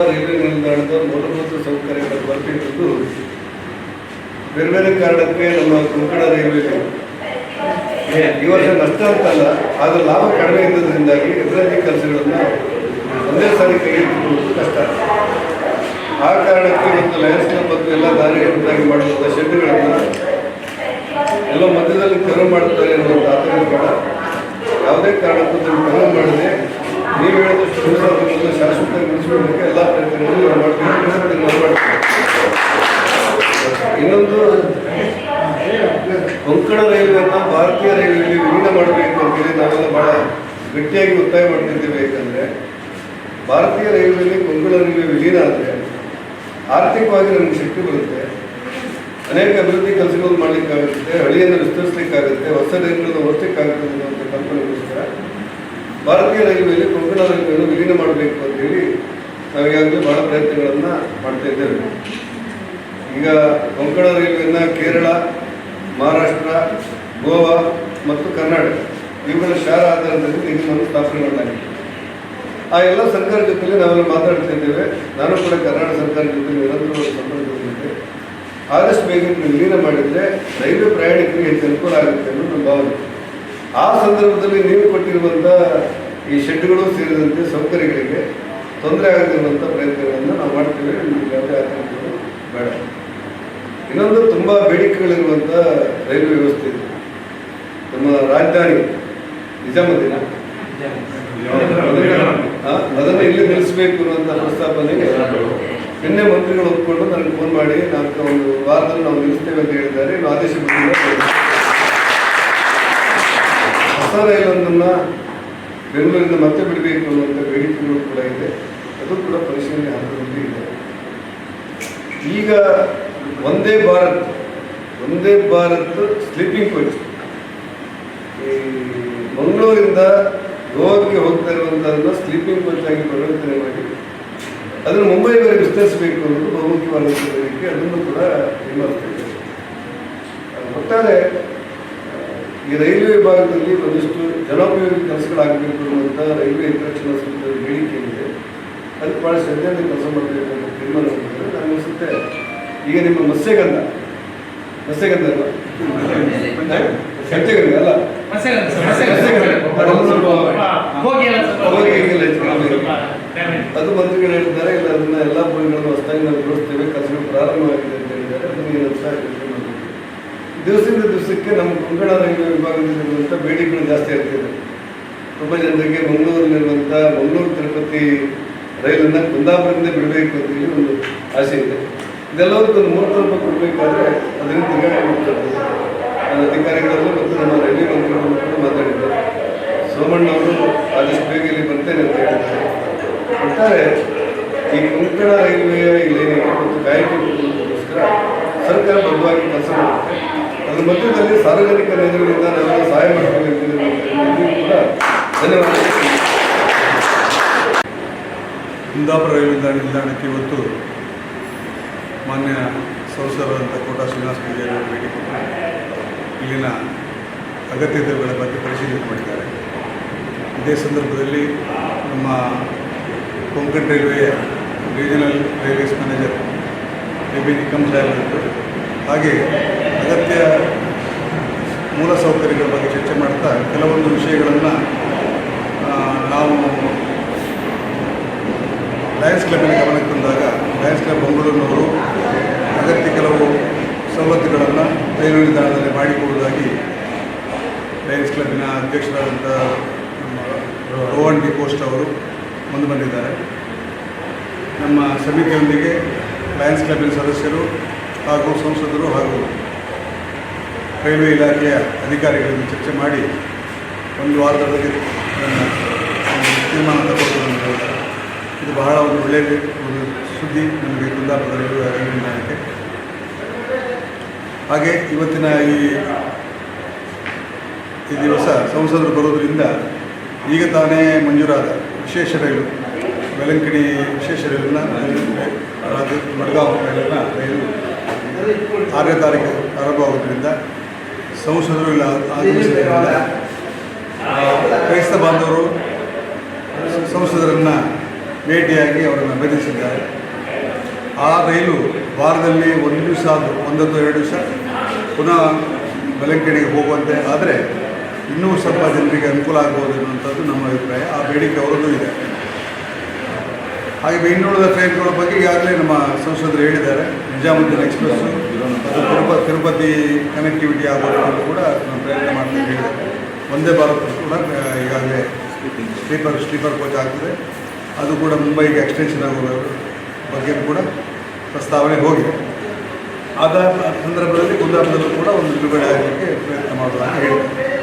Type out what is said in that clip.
Railway ನಿಲ್ದಾಣದ ಮೂಲಭೂತ ಸೌಕರ್ಯಗಳ ಬರ್ತಿದ್ದು ಬೇರೆ ಬೇರೆ ಕಾರಣಕ್ಕೆ ನಮ್ಮ ಕೊಂಕಣ ರೈಲ್ವೆ ಈ ವರ್ಷ ನಷ್ಟ ಅಂತಲ್ಲ, ಆದ್ರೆ ಲಾಭ ಕಡಿಮೆ ಇದ್ದದ್ರಿಂದಾಗಿ ಅಭಿವೃದ್ಧಿ ಕೆಲಸಗಳನ್ನು ಒಂದೇ ಸಾರಿ ಕೈಗೆತ್ತಿಕೊಳ್ಳುವುದು ಕಷ್ಟ. ಆ ಕಾರಣಕ್ಕೆ ಮತ್ತು ಲಯನ್ಸ್ ಮತ್ತು ಎಲ್ಲ ದಾರಿಗಳನ್ನಾಗಿ ಮಾಡುವಂಥ ಶೆಡ್ಗಳನ್ನು ಎಲ್ಲ ಮಧ್ಯದಲ್ಲಿ ತೆರವು ಮಾಡುತ್ತಾರೆ ಅನ್ನುವಂಥ ಆತಂಕ ಯಾವುದೇ ಕಾರಣಕ್ಕೂ ತೆರವು ಮಾಡದೆ ನೀವು ಹೇಳಿದಷ್ಟು ಸಂಸಾರಗಳನ್ನು ಶಾಶ್ವತವಾಗಿ ಉಳಿಸಿಕೊಳ್ಳಕ್ಕೆ ಎಲ್ಲ ಪ್ರಯತ್ನಗಳನ್ನು ಮಾಡ್ತೀವಿ ನಾವು ಮಾಡ್ತೀವಿ. ಇನ್ನೊಂದು ಕೊಂಕಣ ರೈಲ್ವೆಯನ್ನು ಭಾರತೀಯ ರೈಲ್ವೆಯಲ್ಲಿ ವಿಲೀನ ಮಾಡಬೇಕು ಅಂತೇಳಿ ನಾವೆಲ್ಲ ಬಹಳ ಗಟ್ಟಿಯಾಗಿ ಒತ್ತಾಯ ಮಾಡ್ತಿದ್ದೀವಿ. ಯಾಕಂದರೆ ಭಾರತೀಯ ರೈಲ್ವೆಯಲ್ಲಿ ಕೊಂಕಣ ರೈಲ್ವೆ ವಿಲೀನ ಆದರೆ ಆರ್ಥಿಕವಾಗಿ ನಮಗೆ ಶಕ್ತಿ ಬರುತ್ತೆ. ಅನೇಕ ಅಭಿವೃದ್ಧಿ ಕೆಲಸಗಳು ಮಾಡಲಿಕ್ಕಾಗುತ್ತೆ, ಹಳಿಯನ್ನು ವಿಸ್ತರಿಸಲಿಕ್ಕಾಗುತ್ತೆ, ಹೊಸ ರೈಲುಗಳನ್ನು ಓಡಿಸಲಿಕ್ಕಾಗುತ್ತೆ ಅನ್ನುವಂಥ ಕಲ್ಪನೆಗೋಸ್ಕರ ಭಾರತೀಯ ರೈಲ್ವೆಯಲ್ಲಿ ಕೊಂಕಣ ರೈಲ್ವೆಯನ್ನು ವಿಲೀನ ಮಾಡಬೇಕು ಅಂತ ಹೇಳಿ ಈಗಾಗಲೇ ಬಹಳ ಪ್ರಯತ್ನಗಳನ್ನು ಮಾಡ್ತಾ ಇದ್ದೇವೆ. ಈಗ ಕೊಂಕಣ ರೈಲ್ವೆಯನ್ನು ಕೇರಳ, ಮಹಾರಾಷ್ಟ್ರ, ಗೋವಾ ಮತ್ತು ಕರ್ನಾಟಕ ಇವುಗಳ ಶಾರ ಆಧಾರದಲ್ಲಿ ನಿಗಮವನ್ನು ಸ್ಥಾಪನೆ ಮಾಡಲಾಗಿದೆ ಆ ಎಲ್ಲ ಸರ್ಕಾರ ಜೊತೆಲಿ ನಾವೆಲ್ಲ ಮಾತಾಡ್ತಾ ಇದ್ದೇವೆ. ನಾನು ಕೂಡ ಕರ್ನಾಟಕ ಸರ್ಕಾರ ಜೊತೆ ನಿರಂತರವಾಗಿ ಸಂಪರ್ಕದಲ್ಲಿದ್ದೆ ಆದಷ್ಟು ಬೇಗ ನೀವು ವಿಲೀನ ಮಾಡಿದರೆ ರೈಲ್ವೆ ಪ್ರಯಾಣಿಕರಿಗೆ ಹೆಚ್ಚು ಅನುಕೂಲ ಆಗುತ್ತೆ ಅನ್ನೋದು ನಮ್ಮ ಭಾವನೆ. ಆ ಸಂದರ್ಭದಲ್ಲಿ ನೀವು ಕೊಟ್ಟಿರುವಂಥ ಈ ಶೆಡ್ಗಳು ಸೇರಿದಂತೆ ಸೌಕರ್ಯಗಳಿಗೆ ತೊಂದರೆ ಆಗದಿರುವಂಥ ಪ್ರಯತ್ನಗಳನ್ನು ನಾವು ಮಾಡ್ತೇವೆ. ನಿಮಗೆ ಯಾವುದೇ ಆತಂಕಗಳು ಬೇಡ. ಇನ್ನೊಂದು ತುಂಬ ಬೇಡಿಕೆಗಳಿರುವಂಥ ರೈಲ್ವೆ ವ್ಯವಸ್ಥೆ ಇದೆ. ನಮ್ಮ ರಾಜಧಾನಿ ನಿಜಾಮುದ್ದೀನ? ಆ, ಅದನ್ನು ಇಲ್ಲಿ ನಿಲ್ಲಿಸಬೇಕು ಅನ್ನುವಂಥ ಪ್ರಸ್ತಾಪನೆಗೆ ನಿನ್ನೆ ಮಂತ್ರಿಗಳು ಒಪ್ಪಿಕೊಂಡು ನನಗೆ ಫೋನ್ ಮಾಡಿ ನಾಲ್ಕು ಒಂದು ವಾರದಲ್ಲಿ ನಾವು ನಿಲ್ಲಿಸ್ತೇವೆ ಅಂತ ಹೇಳಿದ್ದಾರೆ. ಆದೇಶ ಬಂದಿಲ್ಲ ಹೊಸ ಇಲ್ಲೊಂದನ್ನು ಬೆಂಗಳೂರಿಂದ ಮತ್ತೆ ಬಿಡಬೇಕು ಅನ್ನುವಂಥ ಬೇಡಿಕೆಗಳು ಕೂಡ ಇದೆ. ಅದು ಕೂಡ ಪರಿಶೀಲನೆ ಹಂತದಲ್ಲಿ ಇದೆ. ಈಗ ಒಂದೇ ಭಾರತ್ ಒಂದೇ ಭಾರತ್ ಸ್ಲೀಪಿಂಗ್ ಕೋಚ್ ಈ ಮಂಗಳೂರಿಂದ ಗೋವಾಕ್ಕೆ ಹೋಗ್ತಾ ಇರುವಂಥದ್ದನ್ನು ಸ್ಲೀಪಿಂಗ್ ಕೋಚ್ ಆಗಿ ಪರಿವರ್ತನೆ ಮಾಡಿ, ಅದನ್ನು ಮುಂಬೈವರೆಗೆ ವಿಸ್ತರಿಸಬೇಕು ಅನ್ನೋದು ಬಹುಮುಖ್ಯವಾದ ಬೇಡಿಕೆ, ಅದನ್ನು ಕೂಡ ಇದ್ದೇವೆ ಒಟ್ಟಾರೆ ಈ ರೈಲ್ವೆ ವಿಭಾಗದಲ್ಲಿ ಒಂದಿಷ್ಟು ಜನೋಪಯೋಗಿ ಕೆಲಸಗಳಾಗಬೇಕು ಅನ್ನುವಂಥ ರೈಲ್ವೆ ಹಿತರಕ್ಷಣಾ ಸಂಸ್ಥೆಯ ಬೇಡಿಕೆ ಏನಿದೆ ಅದಕ್ಕೆ ಭಾಳ ಶ್ರದ್ಧೆಯಿಂದ ಕೆಲಸ ಮಾಡಬೇಕು ಅಂತ ತೀರ್ಮಾನ ಮಾಡಿದ್ರೆ ನನಗೆ ಅನಿಸುತ್ತೆ ಈಗ ನಿಮ್ಮ ಮತ್ಸ್ಯಗಂಧ ಮತ್ಸ್ಯಗಂಧ ಅಲ್ಲ? ಸತ್ಯಗಂಧ ಅಲ್ಲ ಇದೆ. ಅದು ಮಂತ್ರಿಗಳು ಹೇಳಿದ್ದಾರೆ ಇಲ್ಲ ಅದನ್ನ ಎಲ್ಲ ಭೂಮಿಗಳನ್ನು ಹೊಸದಾಗಿ ನಾವು ಜೋಡಿಸ್ತೇವೆ ಕೆಲಸಗಳು ಪ್ರಾರಂಭವಾಗಿದೆ ಅಂತ ಹೇಳಿದ್ದಾರೆ. ಅದನ್ನು ಏನು ಅಂತ ಯೋಚನೆ ಮಾಡಬೇಕು ದಿವಸದಿಂದ ದಿವಸಕ್ಕೆ ನಮ್ಮ ಕೊಂಕಣ ರೈಲ್ವೆ ವಿಭಾಗದಲ್ಲಿರುವಂಥ ಬೇಡಿಕೆಗಳು ಜಾಸ್ತಿ ಆಗ್ತಿದೆ ತುಂಬ ಜನರಿಗೆ ಮಂಗಳೂರಿನಲ್ಲಿರುವಂಥ ಮಂಗಳೂರು ತಿರುಪತಿ ರೈಲನ್ನು ಕುಂದಾಪುರದಿಂದ ಬಿಡಬೇಕು ಅಂತ ಹೇಳಿ ಒಂದು ಆಸೆ ಇದೆ. ಇದೆಲ್ಲದಕ್ಕೊಂದು ಮೂರು ರೂಪಾಯಿ ಕೊಡಬೇಕಾದ್ರೆ ಅದರಿಂದ ತಿರುಗಾಡಿ ಮಾಡ್ತಾರೆ. ನನ್ನ ಅಧಿಕಾರಿಗಳಲ್ಲೂ ಮತ್ತು ನಮ್ಮ ರೈಲ್ವೆ ಮಂತ್ರಿಗಳು ಕೂಡ ಮಾತಾಡಿದ್ದೆ ಸೋಮಣ್ಣ ಅವರು ಆದಷ್ಟು ಬೇಗ ಇಲ್ಲಿ ಬರ್ತೇನೆ ಅಂತ ಹೇಳಿದ್ದಾರೆ. ಒಟ್ಟಾರೆ ಈ ಕೊಂಕಣ ರೈಲ್ವೆಯ ಇಲ್ಲೇನಿದೆ ಮತ್ತು ಕಾಯಕಕ್ಕೋಸ್ಕರ ಸರ್ಕಾರ ಬದ್ಧವಾಗಿ ಕೆಲಸ ಮಾಡುತ್ತೆ. ಅದ್ರ ಮಧ್ಯದಲ್ಲಿ ಸಾರ್ವಜನಿಕ ನೆರವಿನಿಂದ ನಮಗೆ ಸಹಾಯ ಮಾಡಬೇಕು ಧನ್ಯವಾದ ಕುಂದಾಪುರ ನಿಲ್ದಾಣಕ್ಕೆ ಇವತ್ತು ಮಾನ್ಯ ಸಂಸದರಾದಂಥ ಕೋಟಾ ಶ್ರೀನಿವಾಸ ಪೂಜಾರಿ ಅವರು ಭೇಟಿ ಕೊಟ್ಟು ಇಲ್ಲಿನ ಅಗತ್ಯತೆಗಳ ಬಗ್ಗೆ ಪರಿಶೀಲನೆ ಮಾಡಿದ್ದಾರೆ. ಇದೇ ಸಂದರ್ಭದಲ್ಲಿ ನಮ್ಮ ಕೊಂಕಣ್ ರೈಲ್ವೆಯ regional railways manager A B Nikam ಸಾಹೇಬರು ಹಾಗೆ ಅಗತ್ಯ ಮೂಲಸೌಕರ್ಯಗಳ ಬಗ್ಗೆ ಚರ್ಚೆ ಮಾಡ್ತಾ ಕೆಲವೊಂದು ವಿಷಯಗಳನ್ನು ನಾವು ಲಯನ್ಸ್ ಕ್ಲಬ್ನ ಗಮನಕ್ಕೆ ತಂದಾಗ ಲಯನ್ಸ್ ಕ್ಲಬ್ ಮಂಗಳೂರಿನವರು ಅಗತ್ಯ ಕೆಲವು ಸವಲತ್ತುಗಳನ್ನು ರೈಲು ನಿಲ್ದಾಣದಲ್ಲಿ ಮಾಡಿಕೊಡುವುದಾಗಿ ಲಯನ್ಸ್ ಕ್ಲಬ್ನ ಅಧ್ಯಕ್ಷರಾದಂಥ ರೋಹನ್ ಡಿ ಪೋಸ್ಟ್ ಅವರು ಮುಂದೆ ಬಂದಿದ್ದಾರೆ. ನಮ್ಮ ಸಮಿತಿಯೊಂದಿಗೆ ಲಯನ್ಸ್ ಕ್ಲಬ್ನ ಸದಸ್ಯರು ಹಾಗೂ ಸಂಸದರು ಹಾಗೂ ರೈಲ್ವೆ ಇಲಾಖೆಯ ಅಧಿಕಾರಿಗಳನ್ನು ಚರ್ಚೆ ಮಾಡಿ ಒಂದು ವಾರದೊಳಗೆ ತೀರ್ಮಾನ ಹೇಳಿದ್ದಾರೆ ಇದು ಬಹಳ ಒಂದು ಒಳ್ಳೆಯ ಒಂದು ಸುದ್ದಿ ನಮಗೆ ಕುಂದಾಪುರ ರೈಲ್ವೆ ರೈಲ್ವೆ ಹಾಗೆ ಇವತ್ತಿನ ಈ ಈ ದಿವಸ ಸಂಸದರು ಬರೋದರಿಂದ ಈಗ ತಾನೇ ಮಂಜೂರಾದ ವಿಶೇಷ ರೈಲು ಬೆಲಂಕಿಣಿ ವಿಶೇಷ ರೈಲನ್ನು ರೈಲನ್ನು ರೈಲನ್ನ ರೈಲು ಆರನೇ ತಾರೀಕು ಆರಂಭವಾಗೋದ್ರಿಂದ ಸಂಸದರು ಇಲ್ಲ ಆಗಮಿಸಿದ್ರಿಂದ ಕ್ರೈಸ್ತ ಬಾಂಧವರು ಸಂಸದರನ್ನು ಭೇಟಿಯಾಗಿ ಅವರನ್ನು ಬೆದರಿಸಿದ್ದಾರೆ ಆ ರೈಲು ವಾರದಲ್ಲಿ ಒಂದು ದಿವಸ ಆದರೂ ಒಂದು ಅಥವಾ ಎರಡು ದಿವಸ ಪುನಃ ಬೆಲಂಕೆಣಿಗೆ ಹೋಗುವಂತೆ ಆದರೆ ಇನ್ನೂ ಸ್ವಲ್ಪ ಜನರಿಗೆ ಅನುಕೂಲ ಆಗ್ಬೋದು ಅನ್ನುವಂಥದ್ದು ನಮ್ಮ ಅಭಿಪ್ರಾಯ. ಆ ಬೇಡಿಕೆ ಅವರದ್ದು ಇದೆ. ಹಾಗೆ ಇನ್ನುಳಿದ ಟ್ರೈನ್ಗಳ ಬಗ್ಗೆ ಈಗಾಗಲೇ ನಮ್ಮ ಸಂಸದರು ಹೇಳಿದ್ದಾರೆ. ನಿಜಾಮುದ್ದೀನ್ ಎಕ್ಸ್ಪ್ರೆಸ್ಸು ತಿರುಪ, ತಿರುಪತಿ ಕನೆಕ್ಟಿವಿಟಿ ಆಗೋದನ್ನು ಕೂಡ ಪ್ರಯತ್ನ ಮಾಡ್ತೀವಿ ಹೇಳಿದೆ ಒಂದೇ ಭಾರತ್ ಕೂಡ ಈಗಾಗಲೇ ಸ್ಲೀಪರ್ ಸ್ಲೀಪರ್ ಕೋಚ್ ಆಗ್ತದೆ. ಅದು ಕೂಡ ಮುಂಬೈಗೆ ಎಕ್ಸ್ಟೆನ್ಷನ್ ಆಗುವ ಬಗ್ಗೆ ಕೂಡ ಪ್ರಸ್ತಾವನೆ ಹೋಗಿದೆ. ಆದ ಸಂದರ್ಭದಲ್ಲಿ ಗುಜರಾತದಲ್ಲೂ ಕೂಡ ಒಂದು ಬಿಡುಗಡೆ ಆಗಲಿಕ್ಕೆ ಪ್ರಯತ್ನ ಮಾಡೋದು ಅಂತ ಹೇಳಿದ್ದಾರೆ